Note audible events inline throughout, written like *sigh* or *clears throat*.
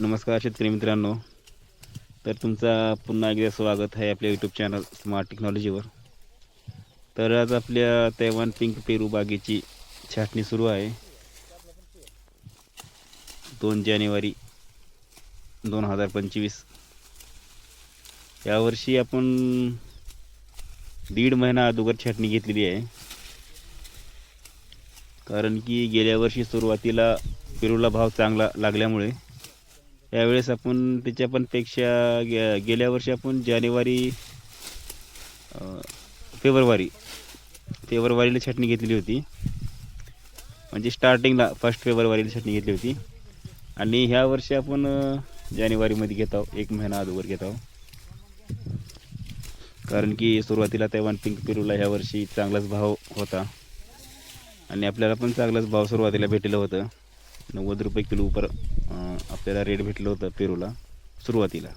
नमस्कार शेतकरी मित्रांनो. तर तुमचा पुन्हा एकदा स्वागत आहे आपल्या यूट्यूब चॅनल स्मार्ट टेक्नॉलॉजीवर तर आज आपल्या तैवान पिंक पेरू बागेची छाटणी सुरू आहे. दोन जानेवारी दोन हजार पंचवीस. यावर्षी आपण दीड महिना अगोदर छाटणी घेतलेली आहे. कारण की गेल्या वर्षी सुरुवातीला पेरूला भाव चांगला लागल्यामुळे यावेळेस आपण त्याच्या पण पेक्षा गे गेल्या वर्षी आपण जानेवारी फेब्रुवारी फेब्रुवारीला छाटणी घेतलेली होती. म्हणजे स्टार्टिंगला फर्स्ट फेब्रुवारीला छाटणी घेतली होती. आणि ह्या वर्षी आपण जानेवारीमध्ये घेत आहोत एक महिना अगोदर घेत आहोत. कारण की सुरुवातीला तैवान पिंक पेरूला ह्या वर्षी चांगलाच भाव होता. आणि आपल्याला पण चांगलाच भाव सुरुवातीला भेटलेलं होतं. नव्वद रुपये किलो उपर आपल्याला रेट भेटलं होतं पेरूला सुरुवातीला.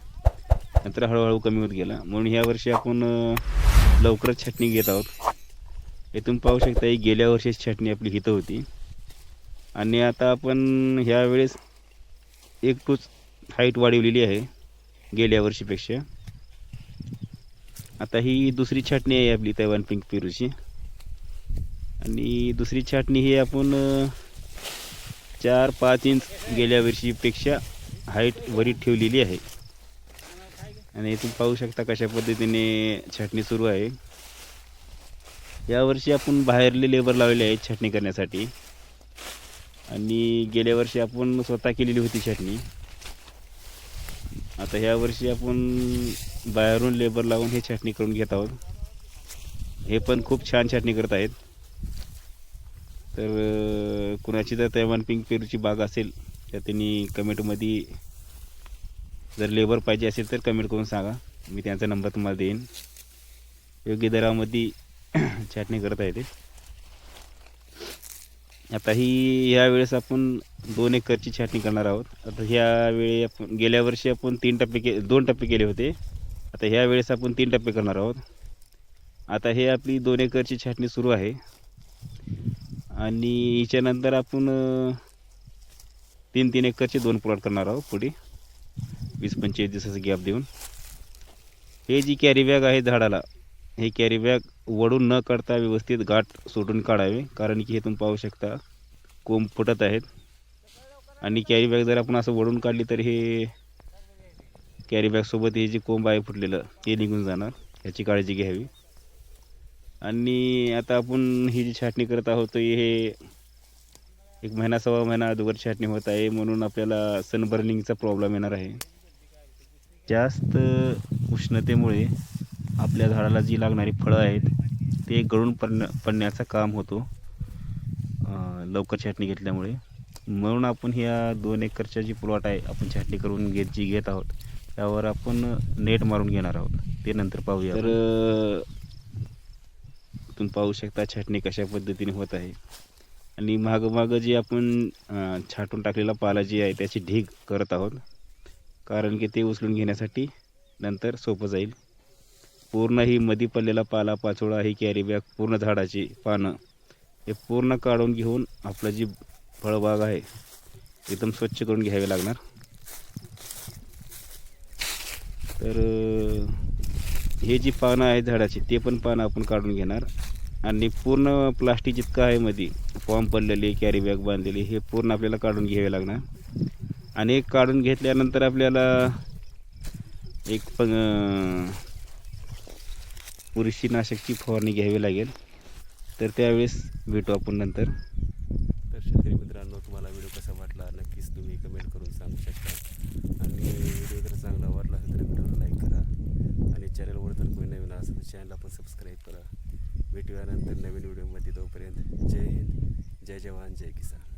नंतर हळूहळू कमी होत गेला. म्हणून ह्या वर्षी आपण लवकरच छाटणी घेत आहोत. इथून पाहू शकता ही गेल्या वर्षीच छाटणी आपली हिथं होती. आणि आता आपण ह्या वेळेस एक टूच हाईट वाढवलेली आहे गेल्या वर्षीपेक्षा. आता ही दुसरी छाटणी आहे आपली तैवान पिंक पेरूची. आणि दुसरी छाटणी ही आपण चार पाच इंच गेल्या वर्षीपेक्षा हाईट वरीत ठेवलेली आहे. आणि इथून पाहू शकता कशा पद्धतीने छाटणी सुरू आहे. यावर्षी आपण बाहेरले लेबर लावले आहेत छाटणी करण्यासाठी. आणि गेल्या वर्षी आपण स्वतः केलेली होती छाटणी. आता ह्या वर्षी आपण बाहेरून लेबर लावून हे छाटणी करून घेत आहोत. हे पण खूप छान छाटणी करत आहेत. तर कुणाची जर तैवान पिंक पेरूची बाग असेल तर त्यांनी कमेंटमध्ये जर लेबर पाहिजे असेल तर कमेंट करून सांगा. मी त्यांचा नंबर तुम्हाला देईन. योग्य दरामध्ये *clears throat* छाटणी करत आहे ते आता ही ह्या वेळेस आपण दोन एकरची छाटणी करणार आहोत. आता ह्या वेळी आपण गेल्या वर्षी आपण तीन टप्पे के दोन टप्पे केले होते. आता ह्या वेळेस आपण तीन टप्पे करणार आहोत. आता हे आपली दोन एकरची छाटणी सुरू आहे. आणि याच्यानंतर आपण तीन तीन एकरचे दोन प्लॉट करणार आहोत पुढे. वीस पंचवीस दिवसाचा गॅप देऊन. हे जी कॅरी बॅग आहे झाडाला हे कॅरी बॅग वडून न काढता व्यवस्थित गाठ सोडून काढावे कारण की हे तुम्ही पाहू शकता कोंब फुटत आहेत. आणि कॅरी बॅग जर आपण असं वडून काढली तर हे कॅरी बॅगसोबत हे जे कोंब आहे फुटलेलं ते निघून जाणार. ह्याची काळजी घ्यावी. आणि आता आपण ही जी छाटणी करत आहोत हे एक महिना सव्वा महिना अगोदर छाटणी होत आहे. म्हणून आपल्याला सनबर्निंगचा प्रॉब्लेम येणार आहे. जास्त उष्णतेमुळे आपल्या झाडाला जी लागणारी फळं आहेत ते गळून पडण्या पडण्याचं काम होतो लवकर छाटणी घेतल्यामुळे. म्हणून आपण ह्या दोन एकरच्या जी प्लॉट आहे आपण छाटणी करून घेत जी घेत आहोत त्यावर आपण नेट मारून घेणार आहोत. ते नंतर पाहूया तर आपण पाहू शकता छाटणी कशा पद्धतीने होत आहे. आणि मागं मागं जे आपण छाटून टाकलेला पाला जी आहे त्याची ढीग करत आहोत. कारण की ते उचलून घेण्यासाठी नंतर सोपं जाईल. पूर्ण ही मधी पडलेला पाला पाचोळा ही कॅरी बॅग पूर्ण झाडाची पानं हे पूर्ण काढून घेऊन आपलं जी फळबाग आहे एकदम स्वच्छ करून घ्यावे लागणार. तर हे जी पानं आहेत झाडाची ते पण पानं आपण काढून घेणार. आणि पूर्ण प्लास्टिक जितकं आहे मध्ये फॉर्म पडलेली कॅरी बॅग बांधलेली हे पूर्ण आपल्याला काढून घ्यावे लागणार. आणि एक काढून घेतल्यानंतर आपल्याला एक पण बुरशीनाशकची फवारणी घ्यावी लागेल. तर त्यावेळेस भेटू आपण नंतर. तर शेतकरी मित्रांनो तुम्हाला व्हिडिओ कसा वाटला? नक्कीच तुम्ही कमेंट करून सांगू शकता. आणि व्हिडिओ जर चांगला वाटला असेल तर व्हिडिओला लाईक करा. चॅनलवर जर कोणी नवीन असेल तर चॅनलला पण सबस्क्राईब करा. भेटूया नंतर नवीन व्हिडिओमध्ये तोपर्यंत. जय हिंद. जय जवान. जय किसान.